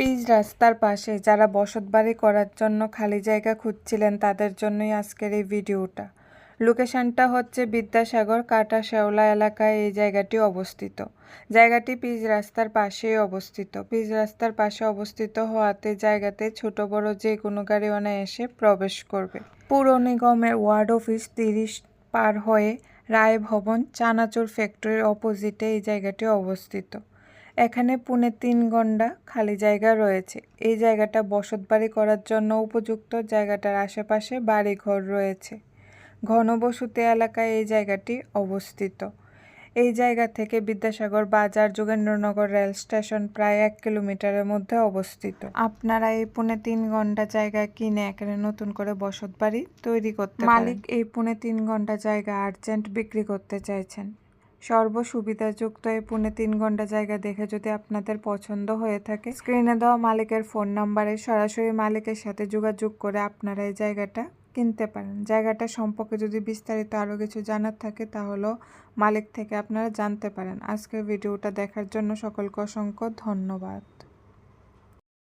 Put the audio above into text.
Pitch রাস্তার পাশে যারা বসতবাড়ি করার জন্য খালি জায়গা খুঁজছিলেন তাদের জন্যই আজকের এই ভিডিওটা। লোকেশনটা হচ্ছে বিদ্যাসাগর কাটা শেওলা এলাকায় এই জায়গাটি অবস্থিত। জায়গাটি পিচ রাস্তার পাশেই অবস্থিত। পিচ রাস্তার পাশে অবস্থিত হওয়াতে জায়গাতে ছোট, বড় যে কোনো গাড়ি এসে প্রবেশ করবে। পুর নিগমের ওয়ার্ড অফিস তিরিশ পার হয়ে রায় ভবন চানাচুর ফ্যাক্টরির অপোজিটে এই জায়গাটি অবস্থিত। এখানে পুনে তিন গন্ডা খালি জায়গা রয়েছে। এই জায়গাটা বসত বাড়ি করার জন্য উপযুক্ত। জায়গাটার আশেপাশে বাড়িঘর রয়েছে। ঘনবসতি এলাকায় এই জায়গাটি অবস্থিত। এই জায়গা থেকে বিদ্যাসাগর বাজার যোগেন্দ্রনগর রেল স্টেশন প্রায় এক কিলোমিটারের মধ্যে অবস্থিত। আপনারা এই পুনে তিন ঘণ্টা জায়গা কিনে এখানে নতুন করে বসত বাড়ি তৈরি করতে মালিক এই পুনে তিন ঘণ্টা জায়গা আর্জেন্ট বিক্রি করতে চাইছেন। সর্বসুবিধাযুক্ত এই পুনে তিন ঘণ্টা জায়গা দেখে যদি আপনাদের পছন্দ হয়ে থাকে, স্ক্রিনে দেওয়া মালিকের ফোন নাম্বারে সরাসরি মালিকের সাথে যোগাযোগ করে আপনারা এই জায়গাটা কিনতে পারেন। জায়গাটা সম্পর্কে যদি বিস্তারিত আরও কিছু জানার থাকে, তাহলেও মালিক থেকে আপনারা জানতে পারেন। আজকের ভিডিওটা দেখার জন্য সকলকে অসংখ্য ধন্যবাদ।